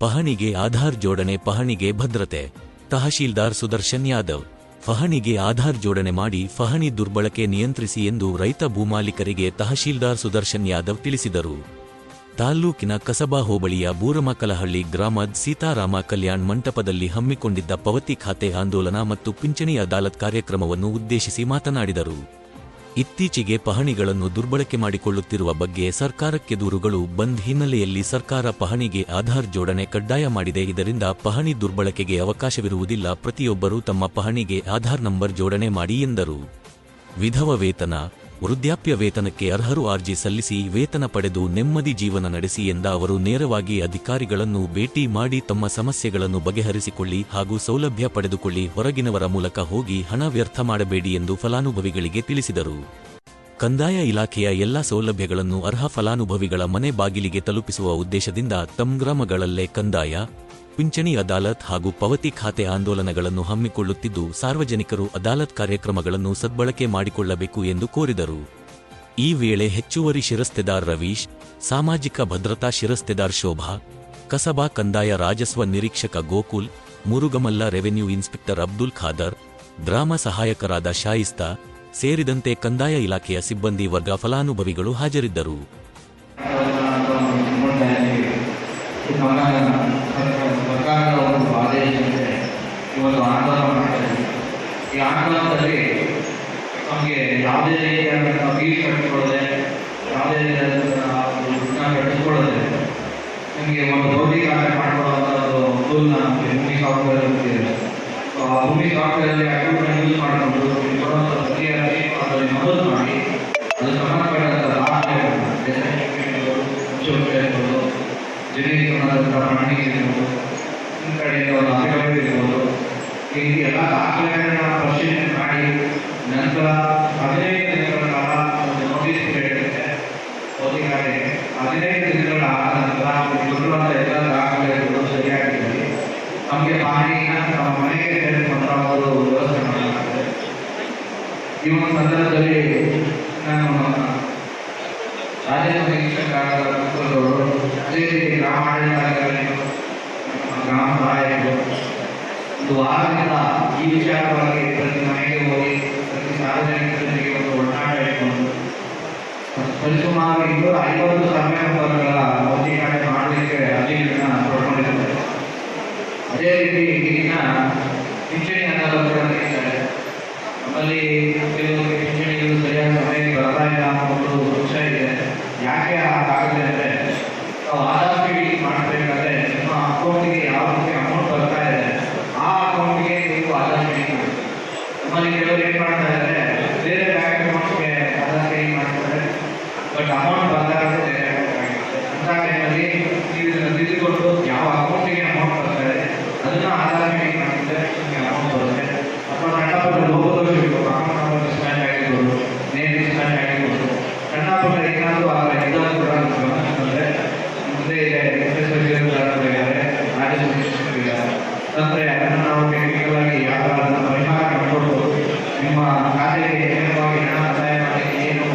ಪಹಣಿಗೆ ಆಧಾರ್ ಜೋಡಣೆ, ಪಹಣಿಗೆ ಭದ್ರತೆ. ತಹಶೀಲ್ದಾರ್ ಸುದರ್ಶನ್ ಯಾದವ್, ಫಹಣಿಗೆ ಆಧಾರ್ ಜೋಡಣೆ ಮಾಡಿ ಫಹಣಿ ದುರ್ಬಳಕೆ ನಿಯಂತ್ರಿಸಿ ಎಂದು ರೈತ ಭೂಮಾಲೀಕರಿಗೆ ತಹಶೀಲ್ದಾರ್ ಸುದರ್ಶನ್ ಯಾದವ್ ತಿಳಿಸಿದರು. ತಾಲ್ಲೂಕಿನ ಕಸಬಾ ಹೋಬಳಿಯ ಬೂರಮಕಲಹಳ್ಳಿ ಗ್ರಾಮದ ಸೀತಾರಾಮ ಕಲ್ಯಾಣ್ ಮಂಟಪದಲ್ಲಿ ಹಮ್ಮಿಕೊಂಡಿದ್ದ ಪವತಿ ಖಾತೆ ಆಂದೋಲನ ಮತ್ತು ಪಿಂಚಣಿ ಅದಾಲತ್ ಕಾರ್ಯಕ್ರಮವನ್ನು ಉದ್ದೇಶಿಸಿ ಮಾತನಾಡಿದರು. ಇತ್ತೀಚೆಗೆ ಪಹಣಿಗಳನ್ನು ದುರ್ಬಳಕೆ ಮಾಡಿಕೊಳ್ಳುತ್ತಿರುವ ಬಗ್ಗೆ ಸರ್ಕಾರಕ್ಕೆ ದೂರುಗಳು ಬಂದ್ ಹಿನ್ನೆಲೆಯಲ್ಲಿ ಸರ್ಕಾರ ಪಹಣಿಗೆ ಆಧಾರ್ ಜೋಡಣೆ ಕಡ್ಡಾಯ ಮಾಡಿದೆ. ಇದರಿಂದ ಪಹಣಿ ದುರ್ಬಳಕೆಗೆ ಅವಕಾಶವಿರುವುದಿಲ್ಲ. ಪ್ರತಿಯೊಬ್ಬರೂ ತಮ್ಮ ಪಹಣಿಗೆ ಆಧಾರ್ ನಂಬರ್ ಜೋಡಣೆ ಮಾಡಿ ಎಂದರು. ವಿಧವ ವೇತನ ವೃದ್ಧಾಪ್ಯ ವೇತನಕ್ಕೆ ಅರ್ಹರು ಅರ್ಜಿ ಸಲ್ಲಿಸಿ ವೇತನ ಪಡೆದು ನೆಮ್ಮದಿ ಜೀವನ ನಡೆಸಿ ಎಂದ ಅವರು ನೇರವಾಗಿ ಅಧಿಕಾರಿಗಳನ್ನು ಭೇಟಿ ಮಾಡಿ ತಮ್ಮ ಸಮಸ್ಯೆಗಳನ್ನು ಬಗೆಹರಿಸಿಕೊಳ್ಳಿ ಹಾಗೂ ಸೌಲಭ್ಯ ಪಡೆದುಕೊಳ್ಳಿ, ಹೊರಗಿನವರ ಮೂಲಕ ಹೋಗಿ ಹಣ ವ್ಯರ್ಥ ಮಾಡಬೇಡಿ ಎಂದು ಫಲಾನುಭವಿಗಳಿಗೆ ತಿಳಿಸಿದರು. ಕಂದಾಯ ಇಲಾಖೆಯ ಎಲ್ಲ ಸೌಲಭ್ಯಗಳನ್ನು ಅರ್ಹ ಫಲಾನುಭವಿಗಳ ಮನೆ ಬಾಗಿಲಿಗೆ ತಲುಪಿಸುವ ಉದ್ದೇಶದಿಂದ ತಮ್ಮ ಗ್ರಾಮಗಳಲ್ಲೇ ಕಂದಾಯ ಪಿಂಚಣಿ ಅದಾಲತ್ ಹಾಗೂ ಪವತಿ ಖಾತೆ ಆಂದೋಲನಗಳನ್ನು ಹಮ್ಮಿಕೊಳ್ಳುತ್ತಿದ್ದು, ಸಾರ್ವಜನಿಕರು ಅದಾಲತ್ ಕಾರ್ಯಕ್ರಮಗಳನ್ನು ಸದ್ಬಳಕೆ ಮಾಡಿಕೊಳ್ಳಬೇಕು ಎಂದು ಕೋರಿದರು. ಈ ವೇಳೆ ಹೆಚ್ಚುವರಿ ಶಿರಸ್ತೆದಾರ್ ರವೀಶ್, ಸಾಮಾಜಿಕ ಭದ್ರತಾ ಶಿರಸ್ತೆದಾರ್ ಶೋಭಾ, ಕಸಬಾ ಕಂದಾಯ ರಾಜಸ್ವ ನಿರೀಕ್ಷಕ ಗೋಕುಲ್, ಮುರುಗಮಲ್ಲ ರೆವೆನ್ಯೂ ಇನ್ಸ್ಪೆಕ್ಟರ್ ಅಬ್ದುಲ್ ಖಾದರ್, ಗ್ರಾಮ ಸಹಾಯಕರಾದ ಶಾಯಿಸ್ತಾ ಸೇರಿದಂತೆ ಕಂದಾಯ ಇಲಾಖೆಯ ಸಿಬ್ಬಂದಿ ವರ್ಗ ಫಲಾನುಭವಿಗಳು ಹಾಜರಿದ್ದರು ಸರ್ಕಾರದ ಒಂದು ಆದೇಶದಂತೆ ಈ ಈ ಆಂದೋಲನದಲ್ಲಿ ನಮಗೆ ಯಾವುದೇ ರೀತಿಯಾದಂಥ ಫೀಸ್ ಕಟ್ಟಿಕೊಳ್ಳದೆ, ಯಾವುದೇ ರೀತಿಯಾದಂಥ ದುಡ್ಡನ್ನ ಕಟ್ಟಿಕೊಳ್ಳದೆ ನಿಮಗೆ ಒಂದು ಭೌತಿಕ ಕಾರ್ಯ ಮಾಡಿಕೊಳ್ಳುವಂಥ ಒಂದು ಟೂಲ್ನ ನಮಗೆ ಭೂಮಿ ಸಾಫ್ಟ್ವೇರ್ ಇದೆ. ಸೊ ಆ ಭೂಮಿ ಸಾಫ್ಟ್ವೇರಲ್ಲಿ ಅಕೌಂಟ್ನ ಯೂಸ್ ಮಾಡಿಕೊಂಡು ಕೊಡುವಂಥ ಪ್ರತಿಯಾಗಿ ಅದರಲ್ಲಿ ನಮೂದು ಮಾಡಿ, ಅದು ಸಂಬಂಧಪಟ್ಟಂಥ ದಾಖಲೆಗಳನ್ನು ಇರ್ಬೋದು ಜನಿತವಾದಂಥ ಮಣ್ಣಿ ಇರ್ಬೋದು ನಿಮ್ಮ ಕಡೆಯಿಂದ ಒಂದು ಅಫಿಡವಿಟ್ ಇರ್ಬೋದು ಈ ರೀತಿ ಎಲ್ಲ ದಾಖಲೆಗಳನ್ನ ಪರಿಶೀಲನೆ ಮಾಡಿ ನಂತರ ಹದಿನೈದು ದಿನಗಳ ಕಾಲ ಒಂದು ನೋಟಿಸ್ ಪೀರಿಯಡ್ ಇರುತ್ತೆ ಭೌತಿಕಾಗೆ ಹದಿನೈದು ದಿನಗಳ ಆದ ನಂತರ ಕೊಟ್ಟಿರುವಂಥ ಎಲ್ಲ ದಾಖಲೆಗಳು ಸರಿಯಾಗಿದ್ದಲ್ಲಿ ನಮಗೆ ಪಾಣಿನ ನಮ್ಮ ಮನೆಗೆ ಸೇರಿಸುವಂಥ ಒಂದು ವ್ಯವಸ್ಥೆ ಮಾಡಲಾಗ್ತದೆ ಈ ಒಂದು ಸಂದರ್ಭದಲ್ಲಿ ನಾನು ರಾಜ್ಯದ ಶಿಕ್ಷಕರಾದ ಮುಖಂಡರು ಅದೇ ರೀತಿ ಗ್ರಾಮ ಒಂದು ವಾರದಿಂದ ಈ ವಿಚಾರವಾಗಿ ಪ್ರತಿ ಮನೆಗೆ ಹೋಗಿ ಪ್ರತಿ ಸಾರ್ವಜನಿಕರಿಗೆ ಒಂದು ಒಡನಾಟ ಇಟ್ಕೊಂಡು ಸರಿಸುಮಾರು ಇನ್ನೂರ ಐವತ್ತು ಸಮಯಗಳ ಮೌಲ್ಯೀಕರಣ ಮಾಡಲಿಕ್ಕೆ ಅರ್ಜಿಗಳನ್ನ ಕೊಡ್ಕೊಂಡಿದ್ದಾರೆ ಅದೇ ರೀತಿ ಈಗಿನ ಪಿಂಚಣಿ ಅದಾಲತ್ಗಳು ನಡೀತಾರೆ ನಮ್ಮಲ್ಲಿ ಕೆಲವೊಂದು ನಿಮ್ಮ ಖಾತೆಗೆ ನೇರವಾಗಿ ಹಣ ಆದಾಯವಾಗಿ ಏನು